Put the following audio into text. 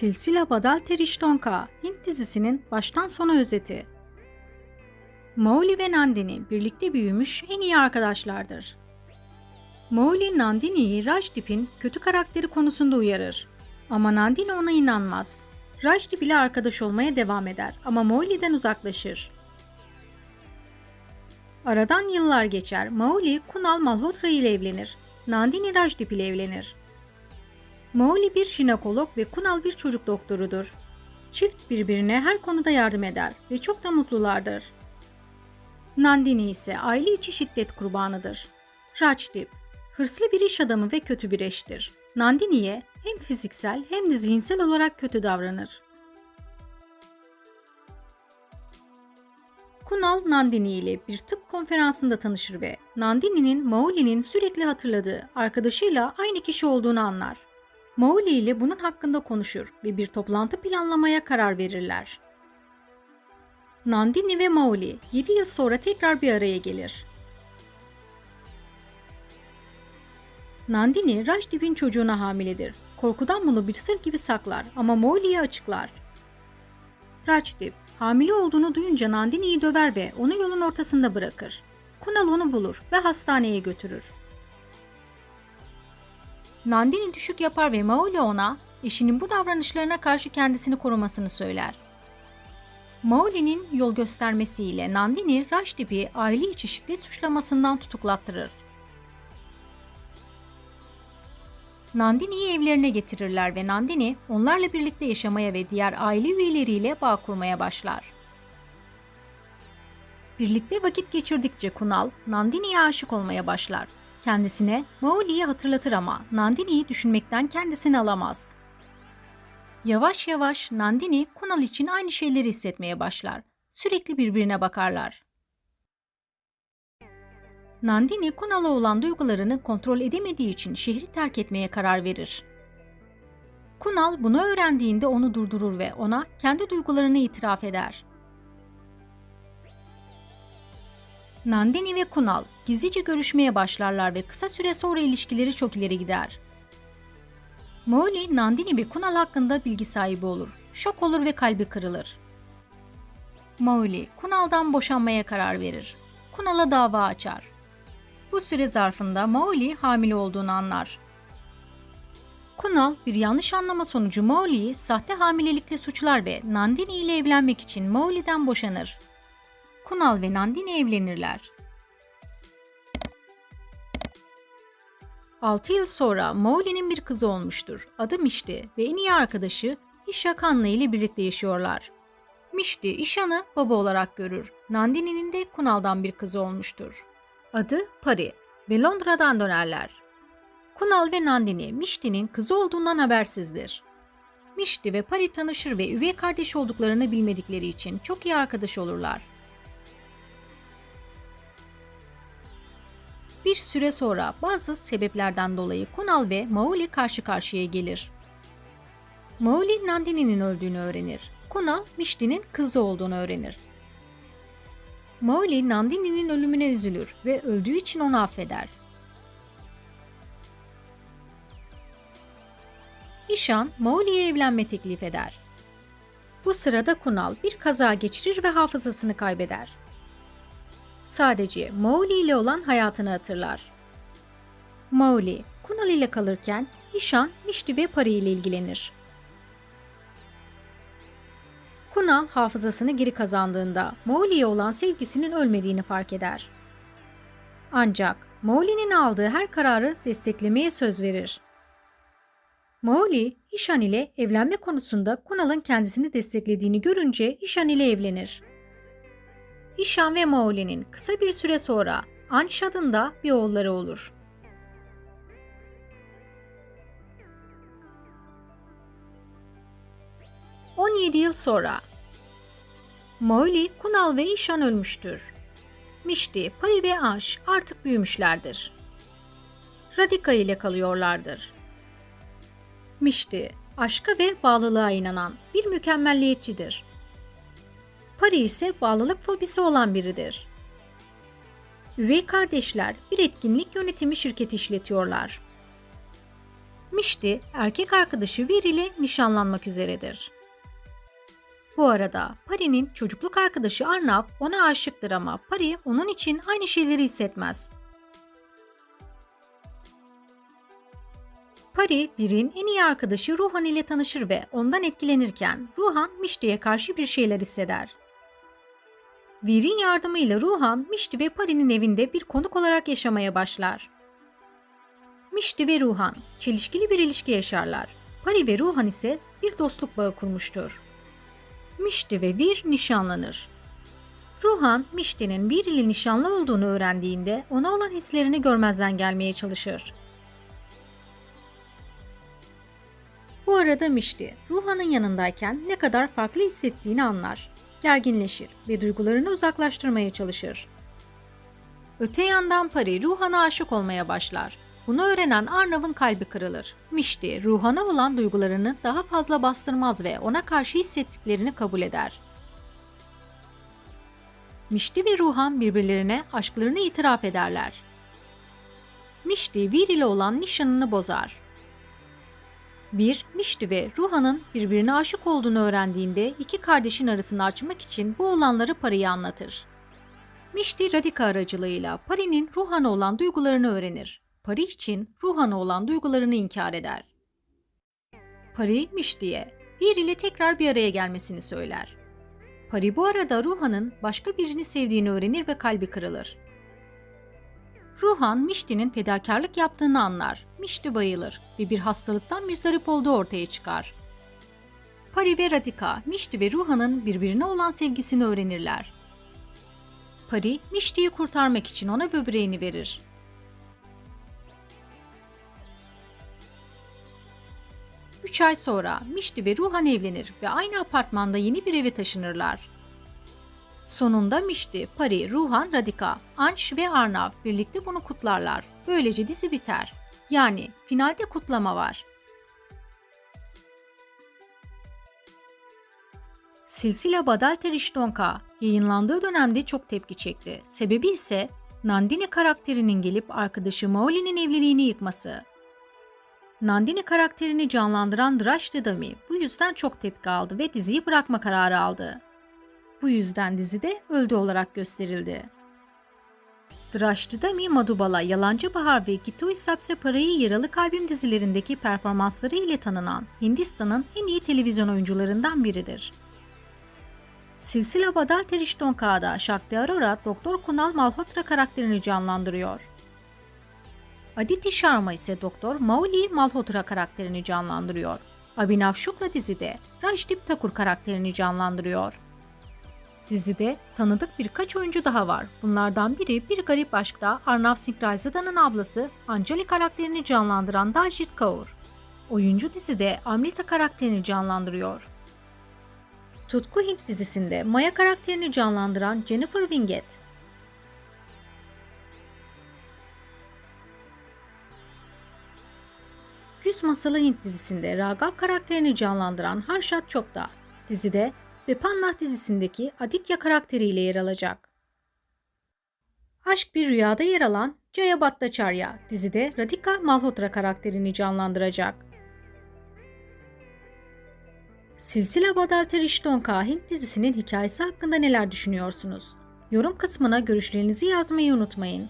Silsila Badal Teriştonka Hint dizisinin baştan sona özeti. Mowgli ve Nandini birlikte büyümüş en iyi arkadaşlardır. Mowgli Nandini'yi Rajdip'in kötü karakteri konusunda uyarır. Ama Nandini ona inanmaz. Rajdip ile arkadaş olmaya devam eder ama Mowgli'den uzaklaşır. Aradan yıllar geçer. Mowgli Kunal Malhotra ile evlenir. Nandini Rajdip ile evlenir. Mowgli bir jinekolog ve Kunal bir çocuk doktorudur. Çift birbirine her konuda yardım eder ve çok da mutlulardır. Nandini ise aile içi şiddet kurbanıdır. Rajdip, hırslı bir iş adamı ve kötü bir eştir. Nandini'ye hem fiziksel hem de zihinsel olarak kötü davranır. Kunal Nandini ile bir tıp konferansında tanışır ve Nandini'nin Mowgli'nin sürekli hatırladığı arkadaşıyla aynı kişi olduğunu anlar. Mowgli ile bunun hakkında konuşur ve bir toplantı planlamaya karar verirler. Nandini ve Mowgli 7 yıl sonra tekrar bir araya gelir. Nandini Rajdip'in çocuğuna hamiledir. Korkudan bunu bir sır gibi saklar ama Mowgli'ye açıklar. Rajdip, hamile olduğunu duyunca Nandini'yi döver ve onu yolun ortasında bırakır. Kunal onu bulur ve hastaneye götürür. Nandini düşük yapar ve Mowgli ona eşinin bu davranışlarına karşı kendisini korumasını söyler. Mowgli'nin yol göstermesiyle Nandini Rajdip'i aile içi şiddet suçlamasından tutuklattırır. Nandini'yi evlerine getirirler ve Nandini onlarla birlikte yaşamaya ve diğer aile üyeleriyle bağ kurmaya başlar. Birlikte vakit geçirdikçe Kunal, Nandini'ye aşık olmaya başlar. Kendisine Mowgli'yi hatırlatır ama Nandini'yi düşünmekten kendisini alamaz. Yavaş yavaş Nandini Kunal için aynı şeyleri hissetmeye başlar. Sürekli birbirine bakarlar. Nandini Kunal'a olan duygularını kontrol edemediği için şehri terk etmeye karar verir. Kunal bunu öğrendiğinde onu durdurur ve ona kendi duygularını itiraf eder. Nandini ve Kunal gizlice görüşmeye başlarlar ve kısa süre sonra ilişkileri çok ileri gider. Mowgli, Nandini ve Kunal hakkında bilgi sahibi olur. Şok olur ve kalbi kırılır. Mowgli, Kunal'dan boşanmaya karar verir. Kunal'a dava açar. Bu süre zarfında Mowgli hamile olduğunu anlar. Kunal bir yanlış anlama sonucu Mowgli'yi sahte hamilelikle suçlar ve Nandini ile evlenmek için Mowgli'den boşanır. Kunal ve Nandini evlenirler. 6 yıl sonra Mowgli'nin bir kızı olmuştur. Adı Mişti ve en iyi arkadaşı İşa Kanlı ile birlikte yaşıyorlar. Mişti, İşan'ı baba olarak görür. Nandini'nin de Kunal'dan bir kızı olmuştur. Adı Pari ve Londra'dan dönerler. Kunal ve Nandini, Mişti'nin kızı olduğundan habersizdir. Mişti ve Pari tanışır ve üvey kardeş olduklarını bilmedikleri için çok iyi arkadaş olurlar. Bir süre sonra bazı sebeplerden dolayı Kunal ve Mowgli karşı karşıya gelir. Mowgli Nandini'nin öldüğünü öğrenir. Kunal Mişti'nin kızı olduğunu öğrenir. Mowgli Nandini'nin ölümüne üzülür ve öldüğü için onu affeder. İşan Mowgli'ye evlenme teklif eder. Bu sırada Kunal bir kaza geçirir ve hafızasını kaybeder. Sadece Mowgli ile olan hayatını hatırlar. Mowgli, Kunal ile kalırken İşan, Mişti ve Pari ile ilgilenir. Kunal hafızasını geri kazandığında Mowgli'ye olan sevgisinin ölmediğini fark eder. Ancak Mowgli'nin aldığı her kararı desteklemeye söz verir. Mowgli, İşan ile evlenme konusunda Kunal'ın kendisini desteklediğini görünce İşan ile evlenir. İşan ve Mowgli'nin kısa bir süre sonra Anş adında bir oğulları olur. ...17 yıl sonra... Mowgli, Kunal ve İşan ölmüştür. Mişti, Pari ve Anş artık büyümüşlerdir. Radika ile kalıyorlardır. Mişti, aşka ve bağlılığa inanan bir mükemmelliyetçidir. Pari ise bağlılık fobisi olan biridir. Üvey kardeşler bir etkinlik yönetimi şirketi işletiyorlar. Mişti, erkek arkadaşı Vir ile nişanlanmak üzeredir. Bu arada Pari'nin çocukluk arkadaşı Arnav ona aşıktır ama Pari onun için aynı şeyleri hissetmez. Pari, Vir'in en iyi arkadaşı Ruhan ile tanışır ve ondan etkilenirken Ruhan Mişti'ye karşı bir şeyler hisseder. Vir'in yardımıyla Ruhan, Mişti ve Pari'nin evinde bir konuk olarak yaşamaya başlar. Mişti ve Ruhan çelişkili bir ilişki yaşarlar. Pari ve Ruhan ise bir dostluk bağı kurmuştur. Mişti ve Vir nişanlanır. Ruhan, Mişti'nin Vir ile nişanlı olduğunu öğrendiğinde ona olan hislerini görmezden gelmeye çalışır. Bu arada Mişti, Ruhan'ın yanındayken ne kadar farklı hissettiğini anlar. Gerginleşir ve duygularını uzaklaştırmaya çalışır. Öte yandan Pari Ruhan'a aşık olmaya başlar. Bunu öğrenen Arnav'ın kalbi kırılır. Mişti, Ruhan'a olan duygularını daha fazla bastırmaz ve ona karşı hissettiklerini kabul eder. Mişti ve Ruhan birbirlerine aşklarını itiraf ederler. Mişti, Vir ile olan nişanını bozar. Bir, Mişti ve Ruhan'ın birbirine aşık olduğunu öğrendiğinde iki kardeşin arasını açmak için bu olanları Pari'ye anlatır. Mişti Radika aracılığıyla Pari'nin Ruhan'a olan duygularını öğrenir. Pari için Ruhan'a olan duygularını inkar eder. Pari Mişti'ye bir ile tekrar bir araya gelmesini söyler. Pari bu arada Ruhan'ın başka birini sevdiğini öğrenir ve kalbi kırılır. Ruhan Mişti'nin fedakarlık yaptığını anlar. Mişti bayılır ve bir hastalıktan müzdarip olduğu ortaya çıkar. Pari ve Radika, Mişti ve Ruhan'ın birbirine olan sevgisini öğrenirler. Pari, Mişti'yi kurtarmak için ona böbreğini verir. Üç ay sonra Mişti ve Ruhan evlenir ve aynı apartmanda yeni bir eve taşınırlar. Sonunda Mişti, Pari, Ruhan, Radika, Anş ve Arnav birlikte bunu kutlarlar. Böylece dizi biter. Yani finalde kutlama var. Silsila Badal Teriştonka yayınlandığı dönemde çok tepki çekti. Sebebi ise Nandini karakterinin gelip arkadaşı Mauli'nin evliliğini yıkması. Nandini karakterini canlandıran Drashti Dami bu yüzden çok tepki aldı ve diziyi bırakma kararı aldı. Bu yüzden dizide öldü olarak gösterildi. Drashti Dami Madubala, Yalancı Bahar ve Gitoi Sapse Parayı Yaralı Kalbim dizilerindeki performansları ile tanınan Hindistan'ın en iyi televizyon oyuncularından biridir. Silsila Badal Terishtonka'da Shakti Arora Doktor Kunal Malhotra karakterini canlandırıyor. Aditi Sharma ise Doktor Mauli Malhotra karakterini canlandırıyor. Abhinav Shukla dizide Rajdip Thakur karakterini canlandırıyor. Dizide tanıdık birkaç oyuncu daha var. Bunlardan biri Bir Garip Aşk'ta Arnav Singh Raizada'nın ablası Anjali karakterini canlandıran Daljit Kaur. Oyuncu dizide Amrita karakterini canlandırıyor. Tutku Hint dizisinde Maya karakterini canlandıran Jennifer Winget. Küs Masalı Hint dizisinde Ragav karakterini canlandıran Harshat Chopra. Dizide ve Pannah dizisindeki Aditya karakteriyle yer alacak. Aşk Bir Rüyada yer alan Jaya Bhattacharya dizide Radhika Malhotra karakterini canlandıracak. Silsila Badal Terishtonka Hint dizisinin hikayesi hakkında neler düşünüyorsunuz? Yorum kısmına görüşlerinizi yazmayı unutmayın.